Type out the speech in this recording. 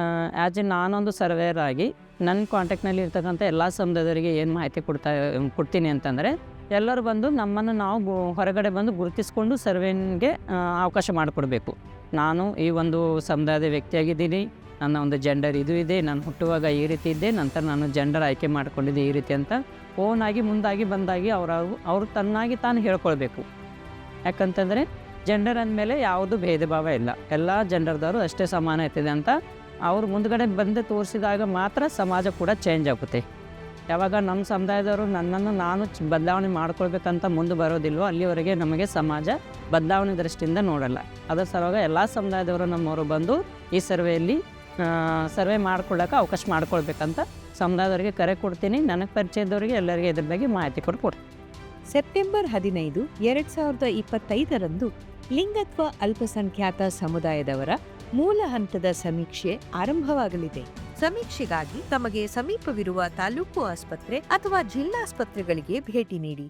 As A ನಾನೊಂದು surveyor ಆಗಿ ನನ್ನ ಕಾಂಟ್ಯಾಕ್ಟ್ನಲ್ಲಿ ಇರ್ತಕ್ಕಂಥ ಎಲ್ಲ ಸಮುದಾಯದವರಿಗೆ ಏನು ಮಾಹಿತಿ ಕೊಡ್ತಾ, ಕೊಡ್ತೀನಿ ಅಂತಂದರೆ ಎಲ್ಲರೂ ಬಂದು ನಮ್ಮನ್ನು ನಾವು ಹೊರಗಡೆ ಬಂದು ಗುರುತಿಸ್ಕೊಂಡು ಸರ್ವೇನ್ಗೆ ಅವಕಾಶ ಮಾಡಿಕೊಡ್ಬೇಕು. ನಾನು ಈ ಒಂದು ಸಮುದಾಯದ ವ್ಯಕ್ತಿಯಾಗಿದ್ದೀನಿ. ನನ್ನ ಒಂದು ಜೆಂಡರ್ ಇದು ಇದೆ. ನಾನು ಹುಟ್ಟುವಾಗ ಈ ರೀತಿ ಇದ್ದೆ. ನಂತರ ನಾನು ಜೆಂಡರ್ ಆಯ್ಕೆ ಮಾಡಿಕೊಂಡಿದ್ದೆ ಈ ರೀತಿ ಅಂತ ಓನಾಗಿ ಮುಂದಾಗಿ ಬಂದಾಗಿ ಅವ್ರು, ಅವರು ತನ್ನಾಗಿ ತಾನು ಹೇಳ್ಕೊಳ್ಬೇಕು. ಯಾಕಂತಂದರೆ ಜೆಂಡರ್ ಅಂದಮೇಲೆ ಯಾವುದು ಭೇದ ಭಾವ ಇಲ್ಲ. ಎಲ್ಲ ಜೆಂಡರ್ದವರು ಅಷ್ಟೇ ಸಮಾನ ಇರ್ತದೆ ಅಂತ ಅವ್ರು ಮುಂದ್ಗಡೆ ಬಂದು ತೋರಿಸಿದಾಗ ಮಾತ್ರ ಸಮಾಜ ಕೂಡ ಚೇಂಜ್ ಆಗುತ್ತೆ. ಯಾವಾಗ ನಮ್ಮ ಸಮುದಾಯದವರು ನನ್ನನ್ನು ನಾನು ಬದಲಾವಣೆ ಮಾಡ್ಕೊಳ್ಬೇಕಂತ ಮುಂದೆ ಬರೋದಿಲ್ವೋ ಅಲ್ಲಿವರೆಗೆ ನಮಗೆ ಸಮಾಜ ಬದಲಾವಣೆ ದೃಷ್ಟಿಯಿಂದ ನೋಡಲ್ಲ. ಅದರ ಸಲುವಾಗ ಎಲ್ಲ ಸಮುದಾಯದವರು ನಮ್ಮವರು ಬಂದು ಈ ಸರ್ವೆಯಲ್ಲಿ ಸರ್ವೆ ಮಾಡ್ಕೊಳ್ಳೋಕೆ ಅವಕಾಶ ಮಾಡ್ಕೊಳ್ಬೇಕಂತ ಸಮುದಾಯದವರಿಗೆ ಕರೆ ಕೊಡ್ತೀನಿ. ನನಗೆ ಪರಿಚಯದವರಿಗೆ ಎಲ್ಲರಿಗೆ ಇದ್ರ ಬಗ್ಗೆ ಮಾಹಿತಿ ಕೊಡ್ಕೊಡ್ತೀನಿ ಕೊಡ್ತೀನಿ ಸೆಪ್ಟೆಂಬರ್ ಹದಿನೈದು, ಎರಡು ಸಾವಿರದ ಇಪ್ಪತ್ತೈದರಂದು ಲಿಂಗತ್ವ ಅಲ್ಪಸಂಖ್ಯಾತ ಸಮುದಾಯದವರ ಮೂಲ ಹಂತದ ಸಮೀಕ್ಷೆ ಆರಂಭವಾಗಲಿದೆ. ಸಮೀಕ್ಷೆಗಾಗಿ ತಮಗೆ ಸಮೀಪವಿರುವ ತಾಲೂಕು ಆಸ್ಪತ್ರೆ ಅಥವಾ ಜಿಲ್ಲಾಸ್ಪತ್ರೆಗಳಿಗೆ ಭೇಟಿ ನೀಡಿ.